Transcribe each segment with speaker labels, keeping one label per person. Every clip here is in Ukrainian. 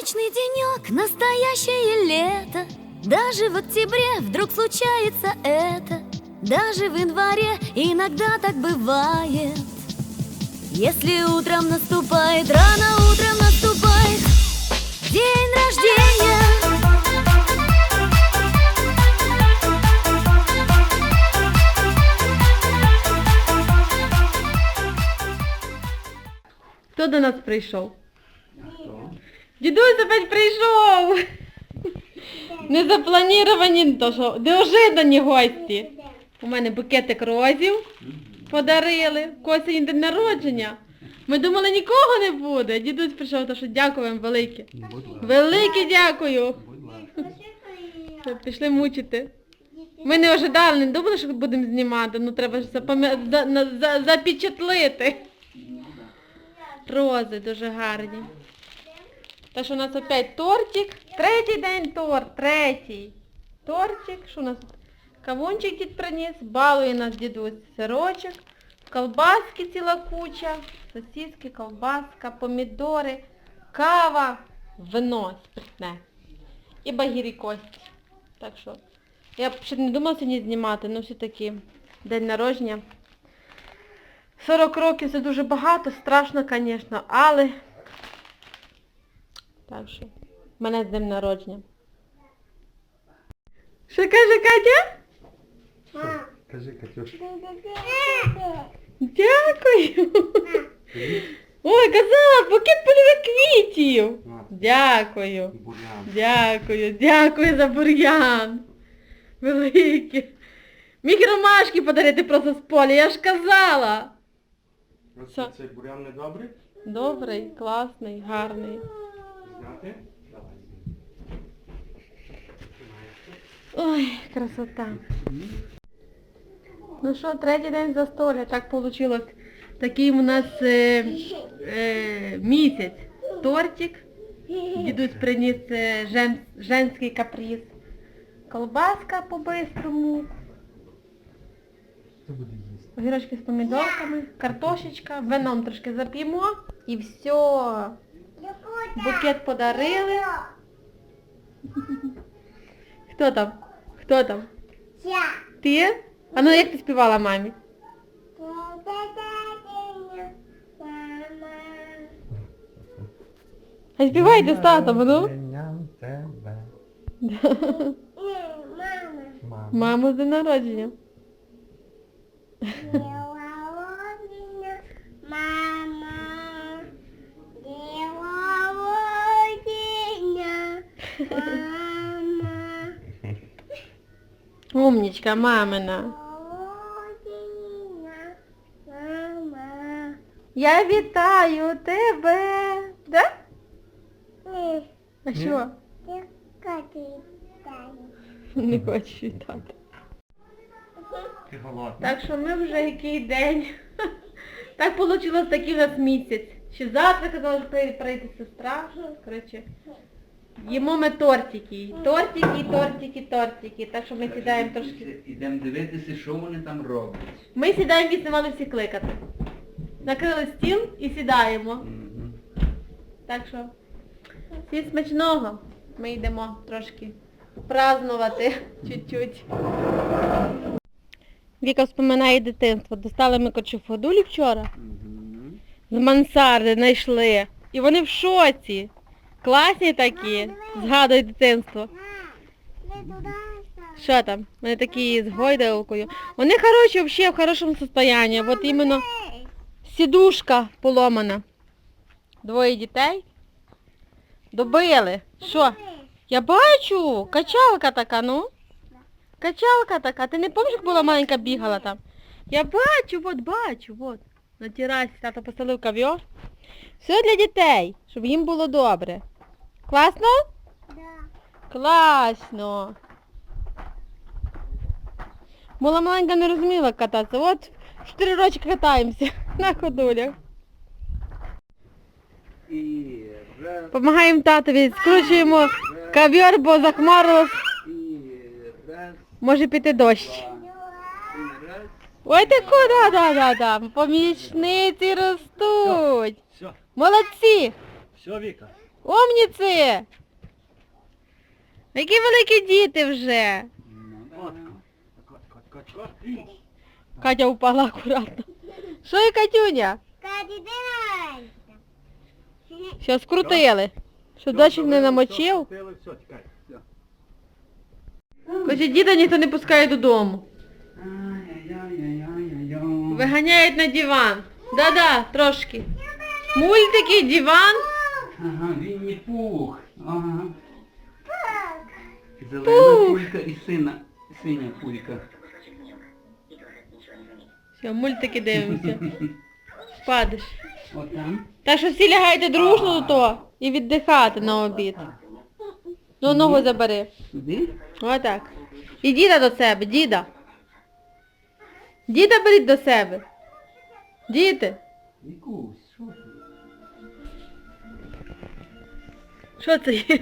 Speaker 1: Солнечный денек, настоящее лето. Даже в октябре вдруг случается это. Даже в январе иногда так бывает. Если утром наступает, рано утром наступает День рождения.
Speaker 2: Хто до нас прийшов? Дідусь опять прийшов! Незапланіровані, то що, неожидані гості. У мене букетик розів подарили. В когось день народження. Ми думали, нікого не буде. Дідусь прийшов, то що дякую вам велике. Велике дякую. Що Пішли мучити. Ми не ожидали, не думали, що будемо знімати, ну треба ж запечатлити. Рози дуже гарні. Та що у нас опять тортик. Третій день торт, третій. Тортик, що у нас? Кавунчик дід приніс, балує нас дідусь сирочок, колбаски ціла куча, сосиски, колбаска, помідори, кава, вино спиртне. І багірі кості. Так що, я б ще не думала сьогодні знімати, але все-таки день народження. 40 років це дуже багато, страшно, звісно, але... Так що, мене з днем народження. Що каже Катя?
Speaker 3: Кажи, Катюш.
Speaker 2: Дякую. Ой, казала, букет польових квітів. Дякую.
Speaker 3: Бурян.
Speaker 2: Дякую, дякую за бур'ян. Велике. Міг ромашки подарити просто з поля, я ж казала. Що?
Speaker 3: цей бурян не добрий?
Speaker 2: Добрий, класний, гарний.
Speaker 3: Давай.
Speaker 2: Ой, красота. Ну що, третій день застолля, так вийшло. Такий у нас е, е, місяць. Тортик. Дідусь приніс е, жен, женський каприз. Колбаска по-бистрому. Огірочки з помідорками, картошечка, вином трошки зап'ємо і все. Букет подарили. Хто там? Хто там? Ти? А ну як ти співала мамі? А співайте з татом, ну.
Speaker 3: Народженням. Мама.
Speaker 2: Маму з день народження.
Speaker 4: мама,
Speaker 2: Умнічка, мамина.
Speaker 4: Мама.
Speaker 2: Я вітаю тебе. Да?
Speaker 4: Ні,
Speaker 2: А що?
Speaker 4: я Катя вітаю.
Speaker 2: Не хочу вітати.
Speaker 3: Ти голодна?
Speaker 2: Так що ми вже який день. Так вийшло такий у нас місяць. Ще завтра казала, що прийде, прийде сестра. Коротше, їмо ми тортики. Тортики, тортики, тортики. Так що ми сідаємо трошки.
Speaker 5: Ідемо дивитися, що вони там роблять.
Speaker 2: Ми сідаємо вісно мали всі кликати. Накрили стіл і сідаємо.
Speaker 5: Мгм.
Speaker 2: Так що всім смачного. Ми йдемо трошки празднувати чуть-чуть. Віка вспоминає дитинство. Достали ми кочуфодулі вчора.
Speaker 5: Мгм.
Speaker 2: З мансарди знайшли. І вони в шоці. Класні такі. Згадують дитинство. Що там? Вони такі з гойдалкою. Вони хороші, взагалі в хорошому стані. От іменно сідушка поломана. Двоє дітей. Добили. Що? Я бачу, качалка така, ну. Качалка така. Ти не пам'ятаєш, як була маленька бігала там? Я бачу, от бачу, от. На терасі тато постелив ковьор. Все для дітей, щоб їм було добре. Класно?
Speaker 4: Да.
Speaker 2: Класно. Була маленька не розуміла кататися. От в 4 роки катаємося на ходулях. Помагаємо татові, скручуємо ковер, бо захмарилось, може піти дощ. Ой, ти куди, да, да, да. Помічниці ростуть.
Speaker 6: Все,
Speaker 2: Молодці.
Speaker 6: все, Віка.
Speaker 2: Умніці! Які великі діти вже. Катя упала акуратно. Що і Катюня?
Speaker 4: Каті, ти.
Speaker 2: Що скрутили? Що дочок не намочив? Каже, діда ніхто не пускає додому. Виганяють на диван. Да-да, трошки. Мультики, диван.
Speaker 5: Ага, Вінні Пух. Ага. Зелена пулька і сина, синя пулька.
Speaker 2: Все, мультики дивимося. Спадеш.
Speaker 5: Отам.
Speaker 2: Так що всі лягаєте дружно до того і віддихати на обід. Ну, ногу забери.
Speaker 5: Сюди?
Speaker 2: Отак. І діда до себе, діда. Діда беріть до себе. Діти.
Speaker 5: Вікусь, що
Speaker 2: це є?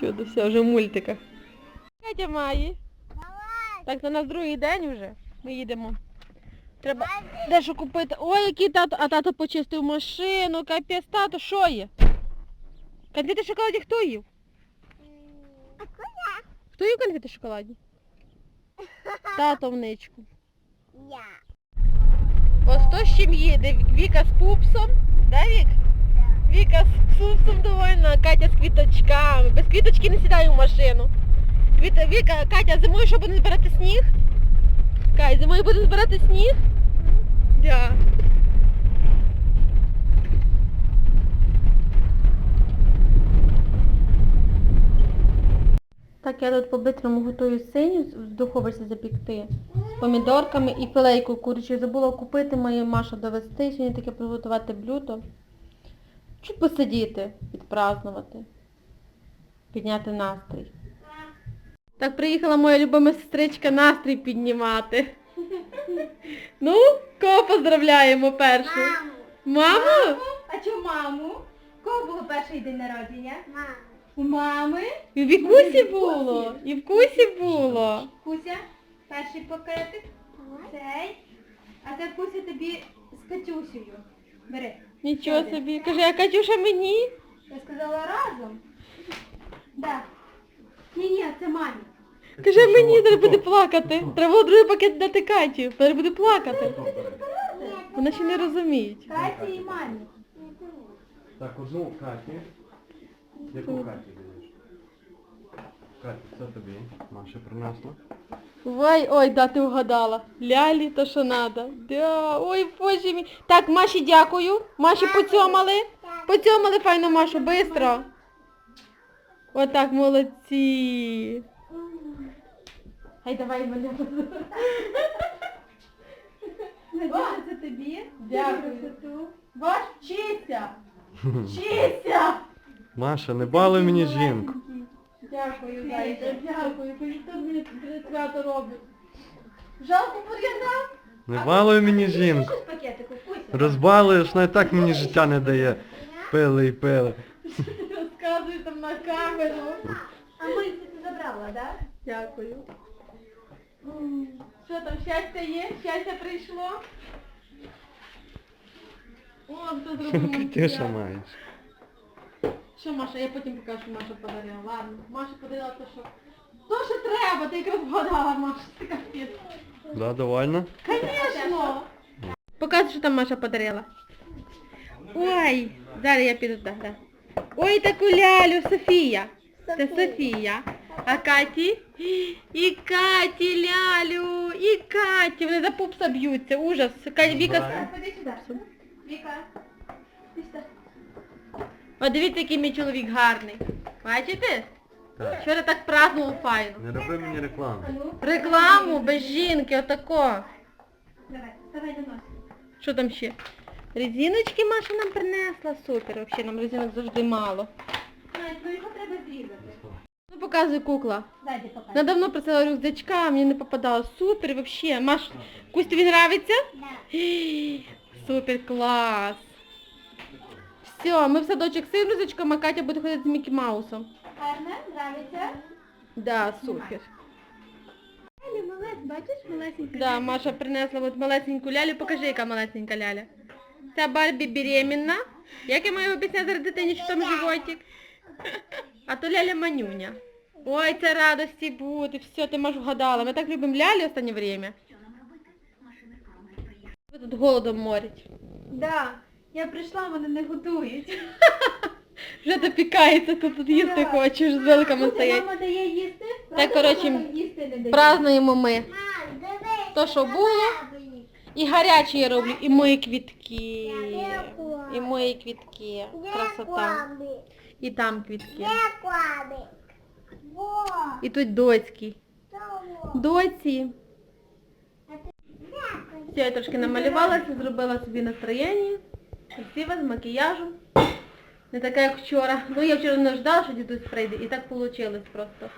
Speaker 2: Чудо, все, вже в мультиках. Катя має. Так, на нас другий день вже. Ми їдемо. Треба дещо купити. Ой, який тато, а тато почистив машину, капець, тато, що є? Конфети в шоколаді хто їв? Хто їв конфети в шоколаді? Тато вничку.
Speaker 4: Я.
Speaker 2: Ось хто з чим їде? Віка з пупсом, да, Вік? Віка з пупсом довольна, а Катя з квіточками. Без квіточки не сідаю в машину. Віка, Катя, зимою що буде збирати сніг? Катя, зимою буде збирати сніг? Да. Так, я тут по-бистрому готую синю в духовці запікти з помідорками і філейку курячу. Забула купити, моя Маша довести, сьогодні таке приготувати блюдо. Чуть посидіти, відпразнувати, підняти настрій. Так приїхала моя любима сестричка настрій піднімати. Ну, кого поздравляємо першу? Маму? Маму?
Speaker 6: А чому маму? Кого було перший день народження?
Speaker 4: Мама.
Speaker 6: У мами.
Speaker 2: І в Вікусі було, і в Кусі було.
Speaker 6: Куся, перший пакетик. Цей. А це Куся тобі з Катюсею. Бери.
Speaker 2: Нічого собі. Каже, а Катюша мені?
Speaker 6: Я сказала разом. Да. Ні, ні, це мамі.
Speaker 2: Каже, мені треба буде плакати. Треба було другий пакет дати Каті. Тепер буде плакати. Вона ще не розуміють.
Speaker 6: Каті і мамі.
Speaker 3: Так, одну Каті. Яку Каті даєш? Каті, це тобі. Маша принесла.
Speaker 2: Ой, ой, да, ти вгадала. Лялі, то що надо. Да, ой, боже мій. Так, Маші дякую. Маші поцьомали. Поцьомали файно Машу, бистро. Отак, молодці. Гай, давай мене.
Speaker 6: Надіжа, це тобі.
Speaker 2: Дякую. Ваш вчися. Вчися.
Speaker 3: Маша, не балуй мені жінку.
Speaker 2: Дякую, Зайка, дякую. Хоч хто мені це свято робить. Жалко бур'яна.
Speaker 3: Не балуй мені жінку. Розбалуєш, навіть так мені життя не дає. Пили і пили.
Speaker 2: Ти розказуєш там на камеру.
Speaker 6: А ми ти забрала, так?
Speaker 2: Дякую. Що там, щастя є? Щастя прийшло? О, хто зробив
Speaker 3: Катюша
Speaker 2: монтаж.
Speaker 3: маєш.
Speaker 2: Що, Маша, я потім покажу, що Маша подарила. Ладно, Маша подарила те, що... То, що треба, ти якраз вгадала, Маша, ти капець.
Speaker 3: Да, довольно?
Speaker 2: Конечно. Показуй, що там Маша подарила. Ой, зараз я піду так, да. Ой, таку лялю, Софія. Це Софія. А Каті? І Каті, лялю, і Каті. Вони за пупса б'ються. Ужас. Катя, Віка.
Speaker 3: Давай.
Speaker 6: Ходи сюди. Віка.
Speaker 2: О, дивіться, який мій чоловік гарний. Бачите?
Speaker 3: Так.
Speaker 2: Вчора так празднував файно.
Speaker 3: Не роби мені рекламу.
Speaker 2: Рекламу без жінки, отако.
Speaker 6: давай, давай до нас.
Speaker 2: Що там ще? Резиночки Маша нам принесла. Супер, взагалі нам резинок завжди мало.
Speaker 6: Настя, ну його треба зрізати.
Speaker 2: Ну показуй кукла.
Speaker 6: Покажи.
Speaker 2: Я давно просила рюкзачка, а мені не попадало. Супер, вообще. Маш, Кусь, тобі нравиться?
Speaker 4: Да.
Speaker 2: Супер, клас. Все, ми в садочок з а Катя буде ходити з Мікі Маусом.
Speaker 6: Гарно, нравиться?
Speaker 2: Да, супер.
Speaker 6: Лялі, малець, бачиш, малесенька.
Speaker 2: Да, Маша принесла от малесеньку лялю. Покажи, яка малесенька ляля. Ця Барбі беременна. Як я маю об'ясняти дитині, що там животик? А то ляля манюня. Ой, це радості бути, все, ти можеш вгадала. Ми так любимо лялі останнє время. Ви тут голодом морять.
Speaker 6: Да. Я прийшла, мене не готують.
Speaker 2: Вже допікається, ти тут їсти хочеш, з вилками стоять.
Speaker 6: Мама дає їсти?
Speaker 2: Так, коротше? Празднуємо ми. То, що було, і гарячі я роблю, і мої квітки. І мої квітки. Красота. І там квітки. І тут доцькі. Доці. Все, я трошки намалювалася, зробила собі настроєння. Красива, з макіяжем. Не така, як вчора. Ну, я вчора не ждала, що дідусь прийде, і так вийшло просто.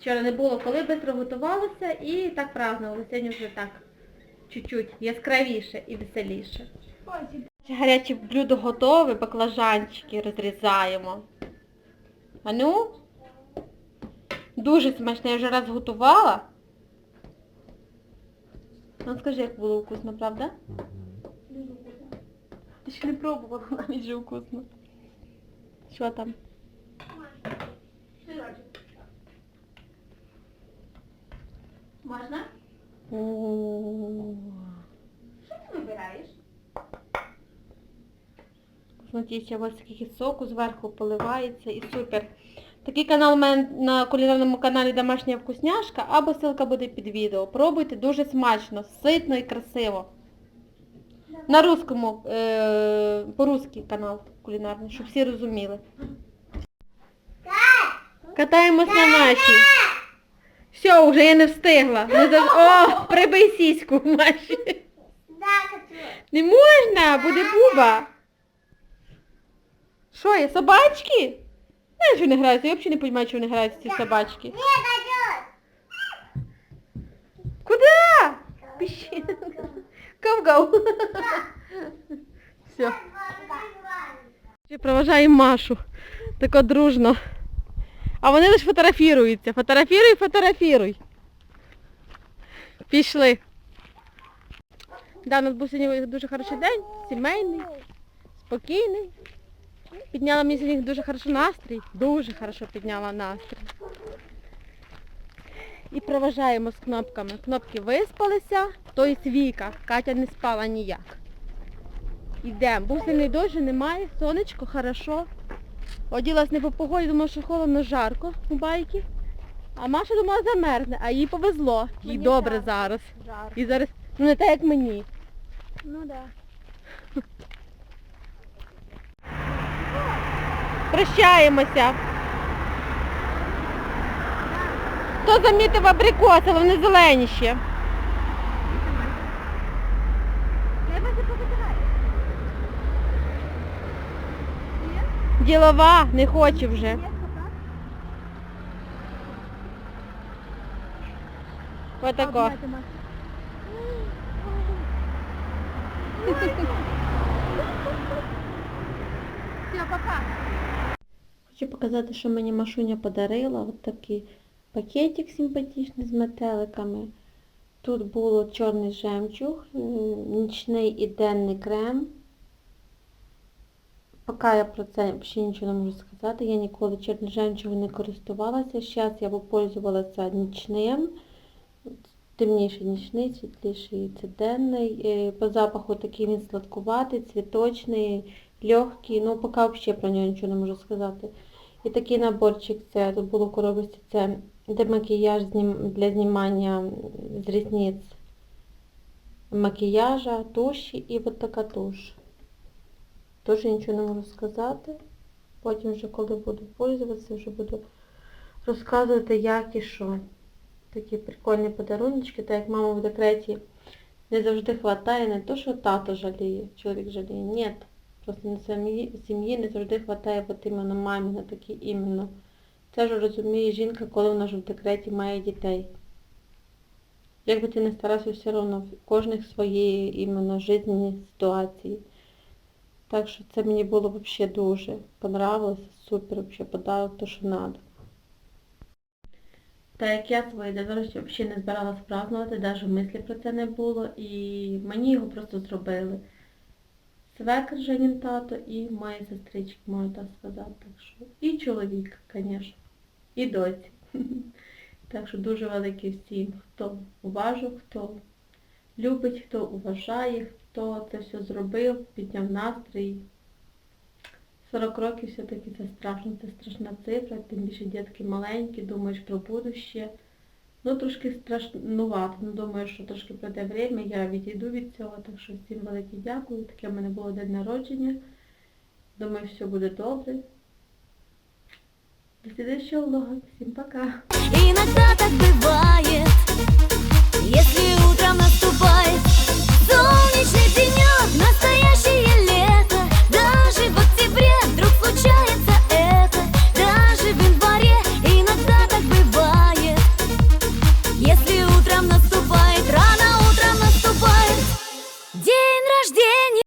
Speaker 2: Вчора не було коли, швидко готувалася і так празднувала. Сьогодні вже так. Чуть-чуть яскравіше і веселіше.
Speaker 6: Ось,
Speaker 2: Гаряче блюдо готове, баклажанчики розрізаємо. А ну? Дуже смачне, я вже раз готувала. Ну скажи, як було вкусно, правда? Ти ще не пробувала, навіть же вкусно. Що там?
Speaker 6: Можна? Що ти вибираєш?
Speaker 2: Смотрите, ось скільки соку зверху поливається і супер. Такий канал у мене на кулінарному каналі Домашня вкусняшка, або ссылка буде під відео. Пробуйте, дуже смачно, ситно і красиво. На русскому, е, по-русски канал кулінарний, щоб всі розуміли. Катаємось на наші. Все, вже я не встигла. Не зав... О, прибий сіську, Маші. Не можна, буде буба. Що є, собачки? Що не граються, я взагалі не розумію, чого не граються ці собачки. Куди? Піші. Гав-гав. Все. Ще проважаємо Машу. Тако дружно. А вони лише фотографіруються. Фотографіруй, фотографіруй. Пішли. Да, у нас був сьогодні дуже хороший день, сімейний, спокійний. Підняла мені сьогодні дуже хороший настрій. Дуже хорошо підняла настрій. І проважаємо з кнопками. Кнопки виспалися, то і Віка. Катя не спала ніяк. Йдемо. Був сильний дощ, немає, сонечко, хорошо. Оділась не по погоді, думала, що холодно, жарко у байки. А Маша думала замерзне, а їй повезло. Їй
Speaker 6: Мені
Speaker 2: добре
Speaker 6: так.
Speaker 2: зараз.
Speaker 6: Жар.
Speaker 2: І зараз, ну не так, як мені.
Speaker 6: Ну да.
Speaker 2: Прощаємося. Хто замітив абрикоси, вони зелені ще.
Speaker 6: Треба це повитирати.
Speaker 2: Ділова, не хоче вже. Отако.
Speaker 6: Все, пока.
Speaker 2: Хочу показати, що мені Машуня подарила. От такий пакетик симпатичний з метеликами. Тут було чорний жемчуг, нічний і денний крем. Поки я про це ще нічого не можу сказати. Я ніколи чорним жемчугом не користувалася. Зараз я попользувалася нічним. Темніший нічний, світліший це денний. Е, По запаху такий він сладкуватий, цвіточний, легкий. Ну, поки взагалі про нього нічого не можу сказати. І такий наборчик, це тут було в коробочці, це демакіяж знім- для знімання з рісниць макіяжа, туші і от така туш. Теж нічого не можу сказати. Потім вже коли буду пользуватися, вже буду розказувати як і що. Такі прикольні подаруночки, так як мама в декреті не завжди вистачає, не то, що тато жаліє, чоловік жаліє, ні. Просто на сім'ї, не завжди вистачає от іменно мамі на такі іменно. Це ж розуміє жінка, коли вона ж в декреті має дітей. Як би ти не старався, все одно в кожних своєї іменно життєві ситуації. Так що це мені було взагалі дуже понравилось, супер взагалі подарок, то що треба. Так як я своє день взагалі не збиралась празднувати, навіть мислі про це не було, і мені його просто зробили. Свекр Женін тато і моя сестричка, можна так сказати. Так що. І чоловік, звісно. І доці. Так що дуже великий всім, хто уважив, хто любить, хто уважає, хто це все зробив, підняв настрій. 40 років все-таки це страшно, це страшна цифра, тим більше дітки маленькі, думаєш про будуще. Ну, трошки страшнувато, ну думаю, що трошки пройде время, я відійду від цього, так що всім велике дякую. Таке в мене було день народження. Думаю, все буде добре. До слідчого влога. Всім пока.
Speaker 1: Иногда так бывает Если утром наступает солнечный день